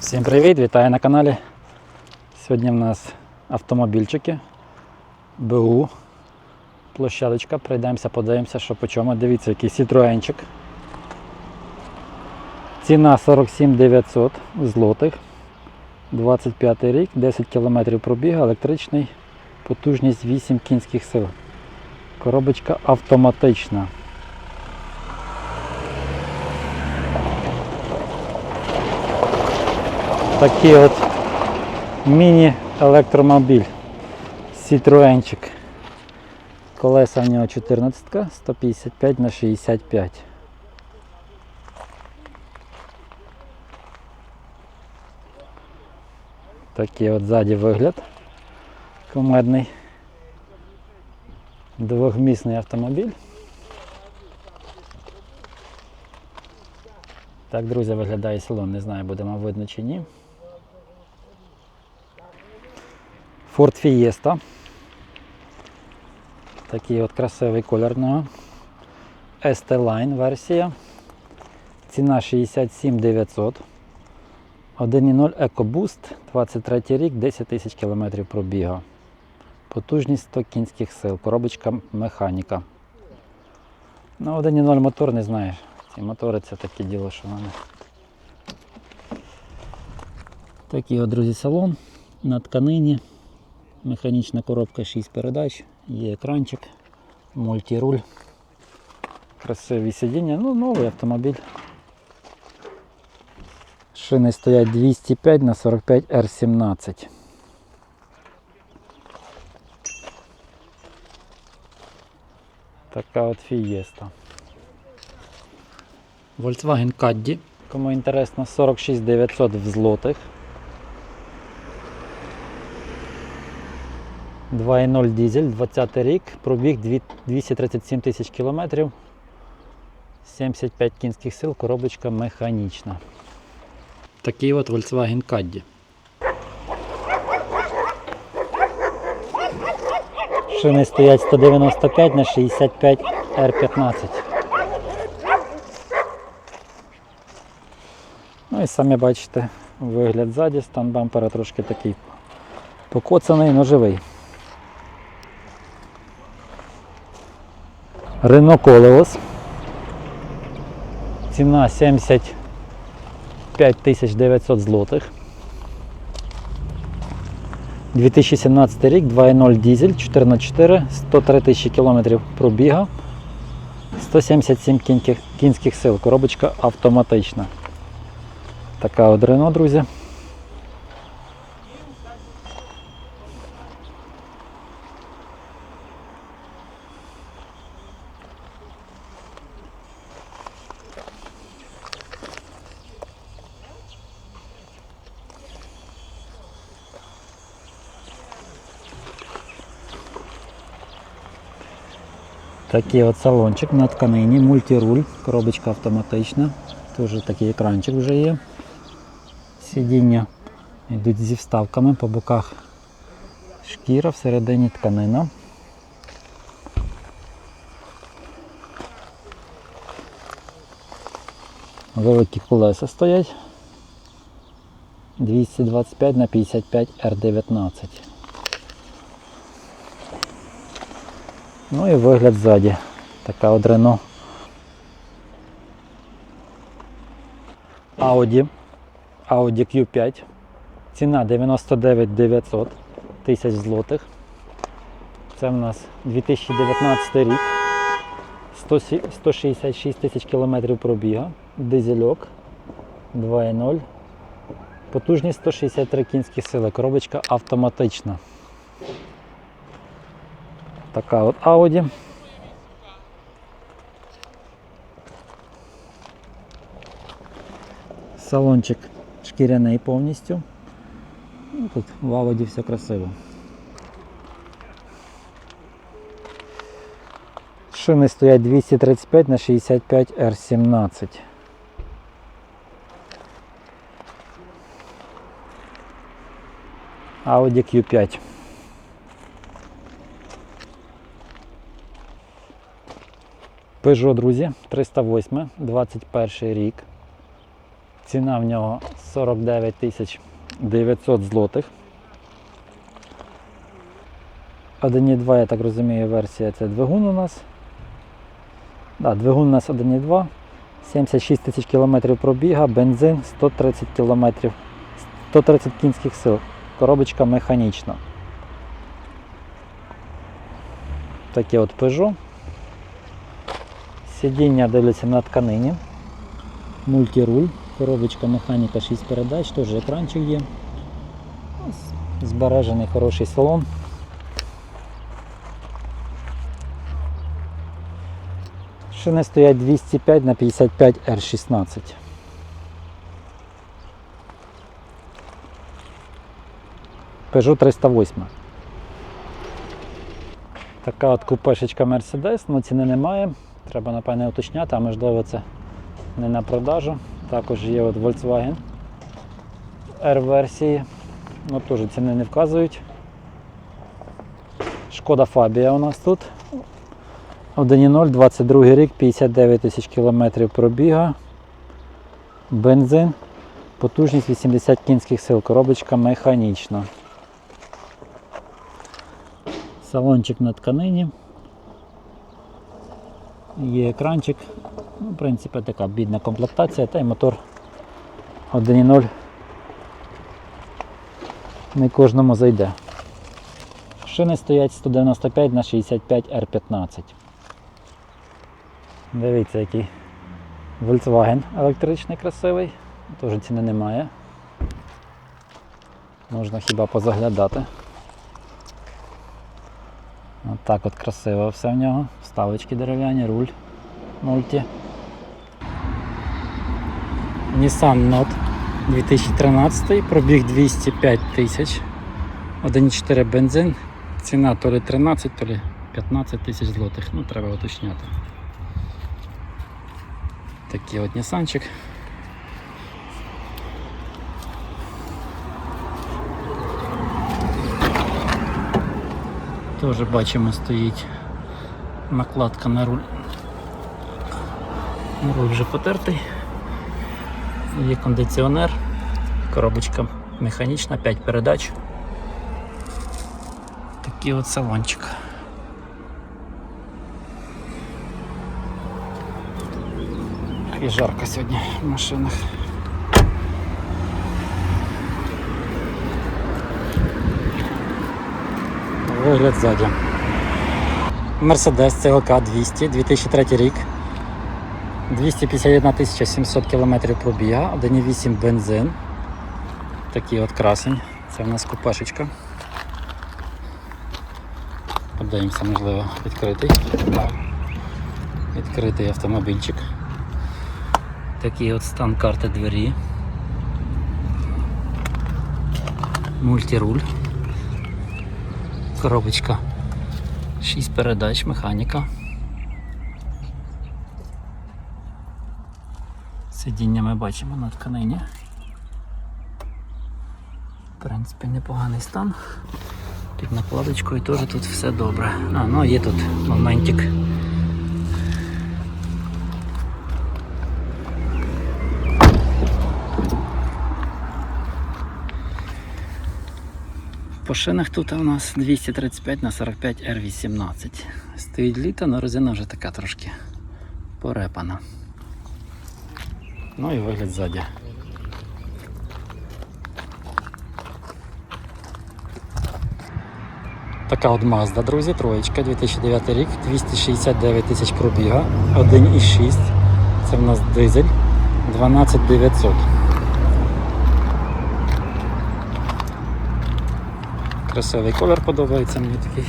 Всім привіт, вітаю на каналі. Сьогодні в нас автомобільчики, БУ, площадочка. Пройдемося, подивимося, що по чому. Дивіться, який Citroenчик. Ціна 47 900 злотих. 25 рік, 10 км пробігу, електричний, потужність 8 кінських сил. Коробочка автоматична. Такий от міні-електромобіль. Citroenчик. Колеса в нього 14, 155 на 65. Такий от ззаді вигляд. Комедний. Двохмісний автомобіль. Так, друзі, виглядає салон. Не знаю, буде вам видно чи ні. Ford Fiesta. Такий от красивий колір нього. ST-Line версія. Ціна 67 900. 1.0 EcoBoost, 23 рік, 10 тисяч кілометрів пробіга. Потужність 100 кінських сил, коробочка механіка. Ну, 1.0 мотор не знаєш. Ці мотори це таке діло, що вони. Такий от, друзі, салон на тканині. Механічна коробка 6 передач, є екранчик, мультируль. Красиві сидіння, ну новий автомобіль. Шини стоять 205 на 45 R17. Така от фієста. Volkswagen Caddy. Кому інтересно, 46 900 в злотих. 2.0 дизель, 20 рік, пробіг 237 тисяч кілометрів, 75 кінських сил, коробочка механічна. Такий от Volkswagen Caddy. Шини стоять 195 на 65 R15. Ну і самі бачите, вигляд ззаді, стан бампера трошки такий покоцаний, но живий. Renault Koleos. Ціна 75 900 злотих. 2017 рік, 2.0 дизель, 4х4, 103 тисячі кілометрів пробіга, 177 кінських, сил. Коробочка автоматична. Така от Renault, друзі. Такий от салончик на тканині, мультируль, коробочка автоматична. Теж такий екранчик вже є. Сидіння йдуть зі вставками по боках шкіра, всередині тканина. Великі колеса стоять. 225 на 55 R19. Ну і вигляд ззаді. Така от Renault. Audi. Audi Q5. Ціна 99 900 тисяч злотих. Це в нас 2019 рік. 166 тисяч кілометрів пробіга. Дизельок 2.0. Потужність 163 кінські сили. Коробочка автоматична. Така от Audi. Салончик шкіряний повністю. Ну, Тут в Audi все красиво. Шини стоять 235 на 65 R17. Audi Q5. Peugeot, друзі, 308, 21 рік. Ціна в нього 49 тисяч 900 злотих. 1.2, я так розумію, версія це двигун у нас. Да, двигун у нас 1.2, 76 тисяч кілометрів пробіга, бензин 130 кілометрів, 130 кінських сил. Коробочка механічна. Таке от Peugeot. Сидіння дивляться на тканині. Мультируль, коробочка механіка 6 передач, теж екранчик є. Збережений хороший салон. Шини стоять 205 на 55 R16. Peugeot 308. Така от купешечка Mercedes, ну ціни немає. Треба напевне уточняти, а можливо це не на продажу. Також є от Volkswagen R-версії. Ну теж ціни не вказують. Шкода Фабія у нас тут. 1.0, 22 рік, 59 тисяч кілометрів пробіга. Бензин. Потужність 80 кінських сил. Коробочка механічна. Салончик на тканині. Є екранчик. Ну, в принципі, така бідна комплектація, та й мотор 1.0 не кожному зайде. Шини стоять 195 на 65 R15. Дивіться, який Volkswagen електричний красивий. Теж ціни немає. Можна хіба позаглядати. От так от красиво все в нього. Вставочки дерев'яні, руль мульті. Nissan Note 2013, пробіг 205 тисяч. 1,4 бензин. Ціна то ли 13, то ли 15 тисяч злотих. Ну, треба уточняти. Такий от Нісанчик. Теж бачимо стоїть накладка на руль. Руль вже потертий. Є кондиціонер, коробочка механічна, 5 передач. Такий от салончик. І жарко сьогодні в машинах. Вигляд ззаді. Mercedes CLK 200, 2003 рік. 251 700 км пробіга, 1,8 бензин. Такий от красень. Це в нас купешечка. Подивимося, можливо, відкритий. Відкритий автомобільчик. Такий от стан карти двері. Мультируль. Коробочка. 6 передач, механіка. Сидіння ми бачимо на тканині. В принципі, непоганий стан. Під накладочкою теж тут все добре. А, ну є тут моментик. По шинах тут у нас 235 на 45 R18. Стоїть літо, але резина вже така трошки порепана. Ну і вигляд ззаді. Така от Mazda, друзі, троєчка, 2009 рік, 269 тисяч пробіга, 1,6. Це в нас дизель 12900. Красивий колір подобається мені такий.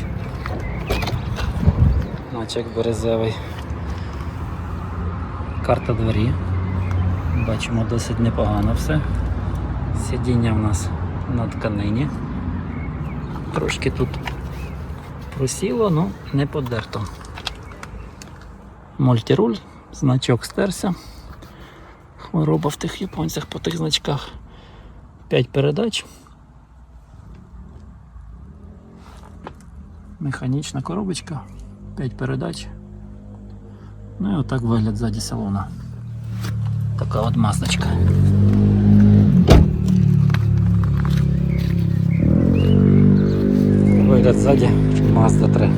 Наче як березевий. Карта двері. Бачимо досить непогано все. Сидіння в нас на тканині. Трошки тут просіло, але не подерто. Мультируль, значок стерся. Хвороба в тих японцях по тих значках. 5 передач. Механічна коробочка, 5 передач. Ну і отак вигляд ззаді салона. Така от масочка. Вигляд ззаді Mazda 3.